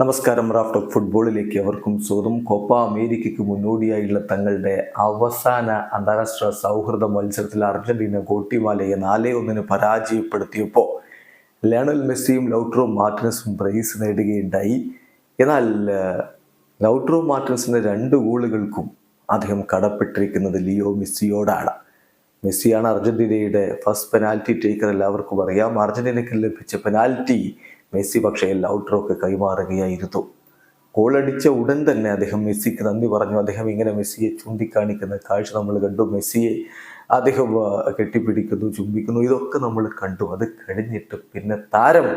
നമസ്കാരം raft of ഫുട്ബോളിലേക്ക് അവർക്കും സ്വാഗതം. കോപ്പ അമേരിക്കയ്ക്ക് മുന്നോടിയായുള്ള തങ്ങളുടെ അവസാന അന്താരാഷ്ട്ര സൗഹൃദ മത്സരത്തിൽ അർജന്റീന ഗോട്ടിമാലയെ നാല് ഒന്നിന് പരാജയപ്പെടുത്തിയപ്പോൾ ലയണൽ മെസ്സിയും ലൗട്രോ മാർട്ടിനസും പ്രൈസ് നേടുകയുണ്ടായി. എന്നാൽ ലൗട്രോ മാർട്ടിനസിന്റെ രണ്ട് ഗോളുകൾക്കും അദ്ദേഹം കടപ്പെട്ടിരിക്കുന്നത് ലിയോ മെസ്സിയോടാണ്. മെസ്സിയാണ് അർജന്റീനയുടെ ഫസ്റ്റ് പെനാൽറ്റി ടേക്കർ എല്ലാവർക്കും അറിയാം. അർജന്റീനയ്ക്ക് ലഭിച്ച പെനാൽറ്റി മെസ്സി പക്ഷേ ലൗട്രോക്ക് കൈമാറുകയായിരുന്നു. ഗോളടിച്ച ഉടൻ തന്നെ അദ്ദേഹം മെസ്സിക്ക് നന്ദി പറഞ്ഞു. അദ്ദേഹം ഇങ്ങനെ മെസ്സിയെ ചൂണ്ടിക്കാണിക്കുന്ന കാഴ്ച നമ്മൾ കണ്ടു. മെസ്സിയെ അദ്ദേഹം കെട്ടിപ്പിടിക്കുന്നു ചുംബിക്കുന്നു. ഇതൊക്കെ നമ്മൾ കണ്ടു. അത് കഴിഞ്ഞിട്ട് പിന്നെ താരം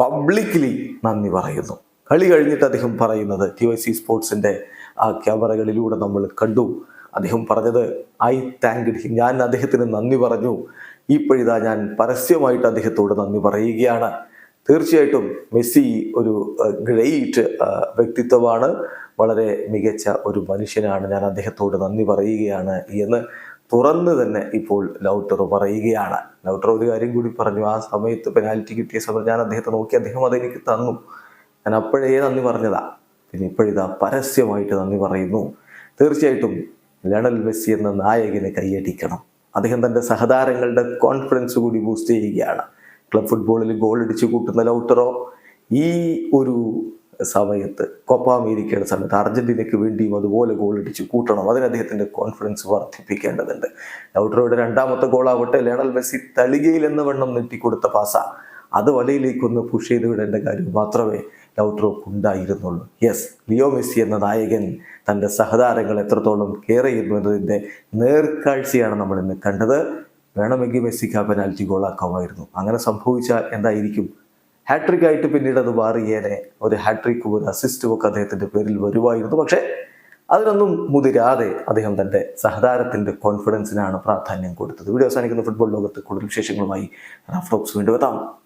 പബ്ലിക്കലി നന്ദി പറയുന്നു. കളി കഴിഞ്ഞിട്ട് അദ്ദേഹം പറയുന്നത് ടി വൈ സി സ്പോർട്സിന്റെ ആ ക്യാമറകളിലൂടെ നമ്മൾ കണ്ടു. അദ്ദേഹം പറഞ്ഞത് ഐ താങ്ക് ഹിം. ഞാൻ അദ്ദേഹത്തിന് നന്ദി പറഞ്ഞു. ഇപ്പോഴിതാ ഞാൻ പരസ്യമായിട്ട് അദ്ദേഹത്തോട് നന്ദി പറയുകയാണ്. തീർച്ചയായിട്ടും മെസ്സി ഒരു ഗ്രേറ്റ് വ്യക്തിത്വമാണ്. വളരെ മികച്ച ഒരു മനുഷ്യനാണ്. ഞാൻ അദ്ദേഹത്തോട് നന്ദി പറയുകയാണ് എന്ന് തുറന്ന് തന്നെ ഇപ്പോൾ ലൗട്ടർ പറയുകയാണ്. ലൗട്ടർ ഒരു കാര്യം കൂടി പറഞ്ഞു. ആ സമയത്ത് പെനാൽറ്റി കിട്ടിയ സമയത്ത് ഞാൻ അദ്ദേഹത്തെ നോക്കി അദ്ദേഹം അതെനിക്ക് തന്നു. ഞാൻ അപ്പോഴേ നന്ദി പറഞ്ഞതാ. പിന്നെ ഇപ്പോഴിതാ പരസ്യമായിട്ട് നന്ദി പറയുന്നു. തീർച്ചയായിട്ടും ലണൽ മെസ്സി എന്ന നായകനെ കൈയടിക്കണം. അദ്ദേഹം തന്റെ സഹതാരങ്ങളുടെ കോൺഫിഡൻസ് കൂടി ബൂസ്റ്റ് ചെയ്യുകയാണ്. ക്ലബ് ഫുട്ബോളിൽ ഗോൾ അടിച്ച് കൂട്ടുന്ന ലൗട്ടറോ ഈ ഒരു സമയത്ത് കോപ്പ അമേരിക്കയുടെ സമയത്ത് അർജന്റീനയ്ക്ക് വേണ്ടിയും അതുപോലെ ഗോൾ അടിച്ച് കൂട്ടണം. അതിന് അദ്ദേഹത്തിന്റെ കോൺഫിഡൻസ് വർദ്ധിപ്പിക്കേണ്ടതുണ്ട്. ലൗട്ടറോയുടെ രണ്ടാമത്തെ ഗോളാവട്ടെ ലേണൽ മെസ്സി തളികയിൽ എന്ന വണ്ണം നെട്ടിക്കൊടുത്ത പാസ. അത് വലയിലേക്കൊന്ന് പുഷ് ചെയ്ത് വിടേണ്ട കാര്യം മാത്രമേ ലൗട്രോക്ക് ഉണ്ടായിരുന്നുള്ളൂ യെസ് ലിയോ മെസ്സി എന്ന നായകൻ തന്റെ സഹതാരങ്ങൾ എത്രത്തോളം കെയർ ചെയ്യുന്നു എന്നതിന്റെ നേർക്കാഴ്ചയാണ് നമ്മൾ ഇന്ന് കണ്ടത്. വേണമെങ്കിൽ മെസ്സിക്ക് ആ പെനാൽറ്റി ഗോളാക്കാമായിരുന്നു അങ്ങനെ സംഭവിച്ചാൽ എന്തായിരിക്കും? ഹാട്രിക് ആയിട്ട് പിന്നീട് അത് മാറിയേനെ ഒരു ഹാട്രിക്കും ഒരു അസിസ്റ്റും ഒക്കെ അദ്ദേഹത്തിന്റെ പേരിൽ വരുമായിരുന്നു. പക്ഷേ അതിനൊന്നും മുതിരാതെ അദ്ദേഹം തന്റെ സഹതാരത്തിന്റെ കോൺഫിഡൻസിനാണ് പ്രാധാന്യം കൊടുത്തത്. വീഡിയോ അവസാനിക്കുന്ന ഫുട്ബോൾ ലോകത്ത് കൂടുതൽ വിശേഷങ്ങളുമായി റാഫ്റ്റോക്സ് വീണ്ടും എത്താം.